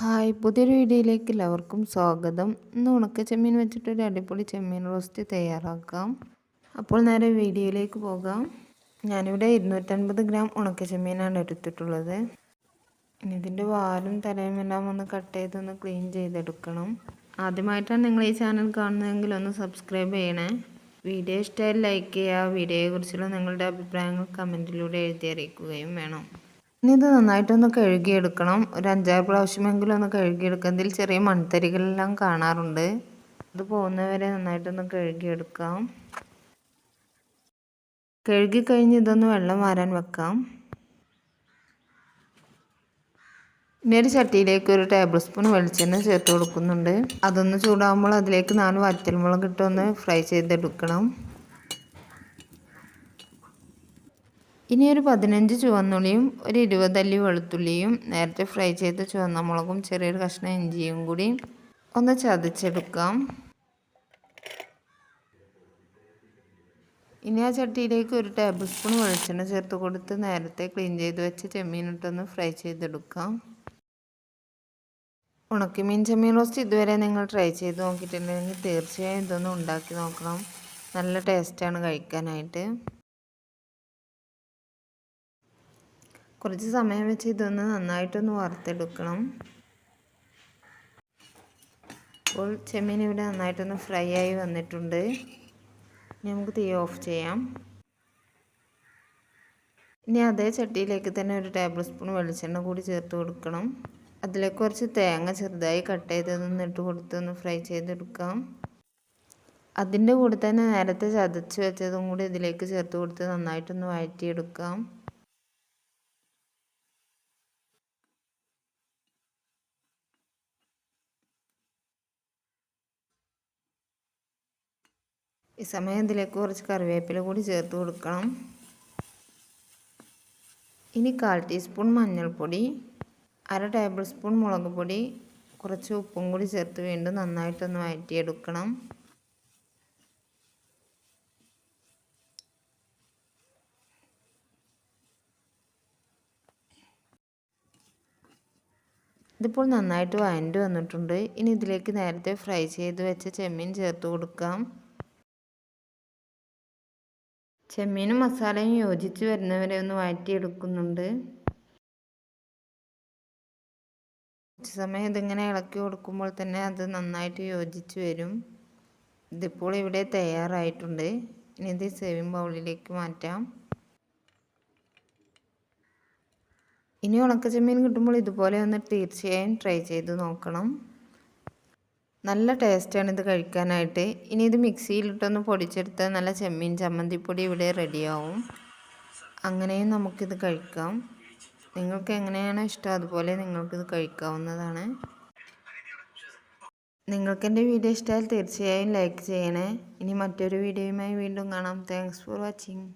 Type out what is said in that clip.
Hi പുതിയൊരു വീഡിയോയിലേക്ക് എല്ലാവർക്കും സ്വാഗതം. ഇന്ന് ഉണക്ക ചെമ്മീൻ വെച്ചിട്ടൊരു അടിപൊളി ചെമ്മീൻ റോസ്റ്റ് തയ്യാറാക്കാം. അപ്പോൾ നേരെ വീഡിയോയിലേക്ക് പോകാം. ഞാനിവിടെ ഇരുന്നൂറ്റൻപത് ഗ്രാം ഉണക്ക ചെമ്മീനാണ് എടുത്തിട്ടുള്ളത്. ഇനി ഇതിന്റെ വാലും തലയും എല്ലാം ഒന്ന് കട്ട് ചെയ്തൊന്ന് ക്ലീൻ ചെയ്തെടുക്കണം. ആദ്യമായിട്ടാണ് നിങ്ങൾ ഈ ചാനൽ കാണുന്നതെങ്കിൽ ഒന്ന് സബ്സ്ക്രൈബ് ചെയ്യണേ. വീഡിയോ ഇഷ്ടമായി ലൈക്ക് ചെയ്യുക. വീഡിയോയെക്കുറിച്ചുള്ള നിങ്ങളുടെ അഭിപ്രായങ്ങൾ കമന്റിലൂടെ എഴുതി അറിയിക്കുകയും വേണം. ഇനി ഇത് നന്നായിട്ടൊന്ന് കഴുകിയെടുക്കണം. ഒരു അഞ്ചാറ് പ്രാവശ്യമെങ്കിലും ഒന്ന് കഴുകിയെടുക്കാം. ഇതിൽ ചെറിയ മൺതരികളെല്ലാം കാണാറുണ്ട്. അത് പോകുന്നവരെ നന്നായിട്ടൊന്ന് കഴുകിയെടുക്കാം. കഴുകി കഴിഞ്ഞ് ഇതൊന്ന് വെള്ളം വാരാൻ വെക്കാം. ഇനി ഒരു ചട്ടിയിലേക്ക് ഒരു ടേബിൾ സ്പൂൺ വെളിച്ചെണ്ണ ചേർത്ത് കൊടുക്കുന്നുണ്ട്. അതൊന്ന് ചൂടാകുമ്പോൾ അതിലേക്ക് നാല് വറ്റൽമുളക് ഇട്ടൊന്ന് ഫ്രൈ ചെയ്തെടുക്കണം. ഇനി ഒരു പതിനഞ്ച് ചുവന്നുള്ളിയും ഒരു ഇരുപതല്ലി വെളുത്തുള്ളിയും നേരത്തെ ഫ്രൈ ചെയ്ത ചുവന്ന മുളകും ചെറിയൊരു കഷ്ണം ഇഞ്ചിയും കൂടി ഒന്ന് ചതച്ചെടുക്കാം. ഇനി ആ ചട്ടിയിലേക്ക് ഒരു ടേബിൾ സ്പൂൺ വെളിച്ചെണ്ണ ചേർത്ത് കൊടുത്ത് നേരത്തെ ക്ലീൻ ചെയ്ത് വെച്ച് ചെമ്മീനിട്ടൊന്ന് ഫ്രൈ ചെയ്തെടുക്കാം. ഉണക്കിമീൻ ചെമ്മീൻ റോസ്റ്റ് ഇതുവരെ നിങ്ങൾ ട്രൈ ചെയ്ത് നോക്കിയിട്ടുണ്ടെങ്കിൽ തീർച്ചയായും ഇതൊന്ന് ഉണ്ടാക്കി നോക്കണം. നല്ല ടേസ്റ്റാണ് കഴിക്കാനായിട്ട്. കുറച്ച് സമയം വെച്ച് ഇതൊന്ന് നന്നായിട്ടൊന്ന് വറുത്തെടുക്കണം. അപ്പോൾ ചെമ്മീൻ ഇവിടെ നന്നായിട്ടൊന്ന് ഫ്രൈ ആയി വന്നിട്ടുണ്ട്. ഇനി നമുക്ക് തീ ഓഫ് ചെയ്യാം. ഇനി അതേ ചട്ടിയിലേക്ക് തന്നെ ഒരു ടേബിൾ സ്പൂൺ വെളിച്ചെണ്ണ കൂടി ചേർത്ത് കൊടുക്കണം. അതിലേക്ക് കുറച്ച് തേങ്ങ ചെറുതായി കട്ട് ചെയ്തതൊന്ന് ഇട്ട് കൊടുത്തൊന്ന് ഫ്രൈ ചെയ്തെടുക്കാം. അതിന്റെ കൂടെ തന്നെ നേരത്തെ ചതച്ച് വെച്ചതും കൂടി ഇതിലേക്ക് ചേർത്ത് കൊടുത്ത് നന്നായിട്ടൊന്ന് വഴറ്റിയെടുക്കാം. ഈ സമയം ഇതിലേക്ക് കുറച്ച് കറിവേപ്പില കൂടി ചേർത്ത് കൊടുക്കണം. ഇനി കാൽ ടീസ്പൂൺ മഞ്ഞൾപ്പൊടി അര ടേബിൾ സ്പൂൺ മുളക് പൊടി കുറച്ച് ഉപ്പും കൂടി ചേർത്ത് വീണ്ടും നന്നായിട്ടൊന്ന് വഴറ്റിയെടുക്കണം. ഇതിപ്പോൾ നന്നായിട്ട് വഴണ്ട് വന്നിട്ടുണ്ട്. ഇനി ഇതിലേക്ക് നേരത്തെ ഫ്രൈ ചെയ്ത് വെച്ച ചെമ്മീൻ ചേർത്ത് കൊടുക്കാം. ചെമ്മീനും മസാലയും യോജിച്ച് വരുന്നവരെ ഒന്ന് വഴറ്റിയെടുക്കുന്നുണ്ട്. കുറച്ച് സമയം ഇതിങ്ങനെ ഇളക്കി കൊടുക്കുമ്പോൾ തന്നെ അത് നന്നായിട്ട് യോജിച്ച് വരും. ഇതിപ്പോൾ ഇവിടെ തയ്യാറായിട്ടുണ്ട്. ഇനി ഇത് സേവിങ് ബൗളിലേക്ക് മാറ്റാം. ഇനി ഉണക്ക ചെമ്മീൻ കിട്ടുമ്പോൾ ഇതുപോലെ ഒന്ന് തീർച്ചയായും ട്രൈ ചെയ്ത് നോക്കണം. നല്ല ടേസ്റ്റാണ് ഇത് കഴിക്കാനായിട്ട്. ഇനി ഇത് മിക്സിയിലിട്ടൊന്ന് പൊടിച്ചെടുത്ത് നല്ല ചെമ്മീൻ ചമ്മന്തിപ്പൊടി ഇവിടെ റെഡിയാവും. അങ്ങനെയും നമുക്കിത് കഴിക്കാം. നിങ്ങൾക്ക് എങ്ങനെയാണോ ഇഷ്ടം? അതുപോലെ നിങ്ങൾക്കിത് കഴിക്കാവുന്നതാണ്. നിങ്ങൾക്ക് എന്റെ വീഡിയോ ഇഷ്ടമായാൽ തീർച്ചയായും ലൈക്ക് ചെയ്യണേ. ഇനി മറ്റൊരു വീഡിയോയുമായി വീണ്ടും കാണാം. Thanks for watching